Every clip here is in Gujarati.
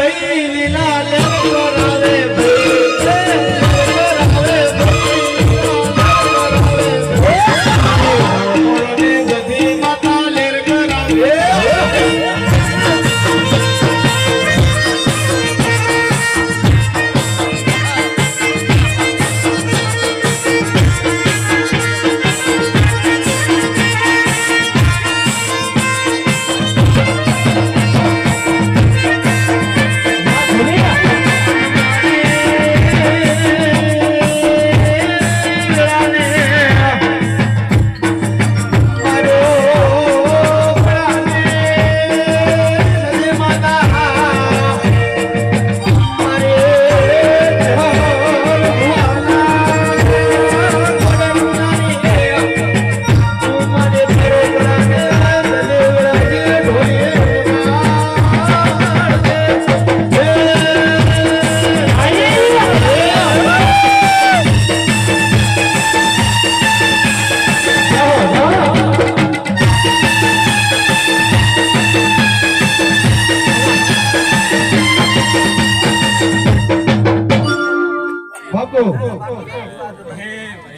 ભાઈ લીલા લેર કરાવે ભાઈ.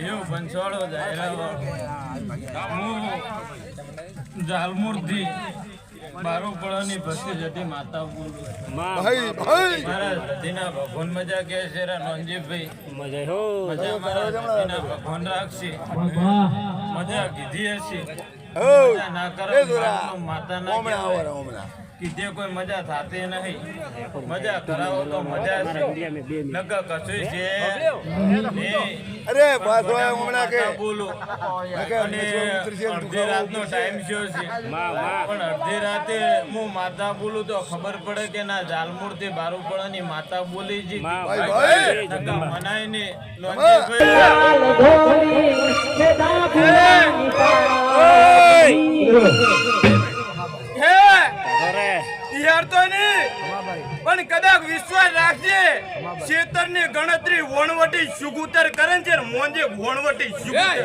બંસવાળો જાહેરાત. હું જાલમુરથી બારોપળાની ભક્તિ જતી માતા બોલું ભાઈ ભાઈ! મારા સતીના ભગવાન મજા કે છે રા નોંજીભાઈ મજા મારા સતીના ભગવાન રાખશે. મજા કીધી હશે. મજા ના કરે માતા ના કહેવાય. કીધે કોઈ મજા થતી નહીં મજા કરાવો તો મજા છે નકર કશું છે. અરે બાસો હમણાં કે બોલું અને અડધી રાતનો ટાઈમ થયો છે પણ અડધી રાતે હું માતા બોલું તો ખબર પડે કે ના જાલમુરથી બારુપડાની માતા બોલી નકર મનાય ને નોંધીભાઈ પણ કદાચ વિશ્વાસ રાખજે. શેતરની ગણતરી વણવટી સુગુતર કરે છે ને મોંજે વણવટી સુગુતર.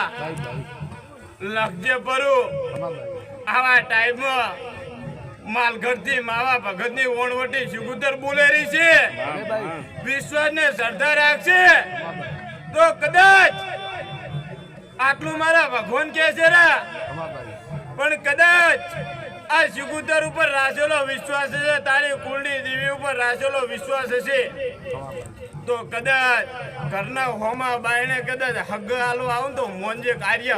સેધા લખજે આવા ટાઈમમાં માલઘરથી માવા ભગતની સુગુતર છે. વિશ્વાસને શ્રદ્ધા રાખશે. તો કદાચ આટલું મારા ભગવાન કે છે પણ કદાચ આ સુગુતર ઉપર રાજેલો વિશ્વાસ છે તારી કુળની દેવી ઉપર રાજેલો વિશ્વાસ હશે. તો કદાચ ઘરના હોમા બાયણે કદાચ હગ હાલો આવું તો મોંજે કાર્ય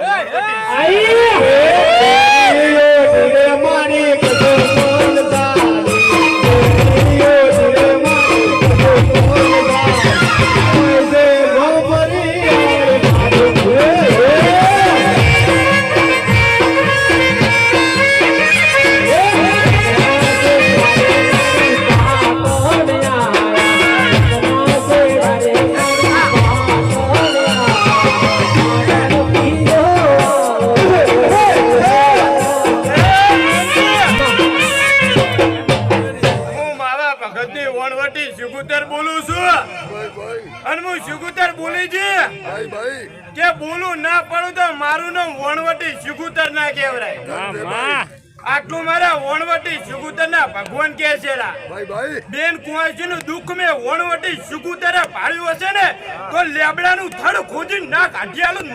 અને હું સુગુતર બોલી ભાઈ કે બોલું ના પડું તો મારું નામ વણવટી સુગુતર ના કહેવરાય આટલું મારા વણવટી સુગુતર ના ભગવાન કે છે રા. ભાઈ ભાઈ. બેન કુંવાસી નું દુઃખ મેં વણવટી સુગુતરે પાડ્યું હશે ને તો લેબડાનું થડ ખોજી ના કાઢી આલું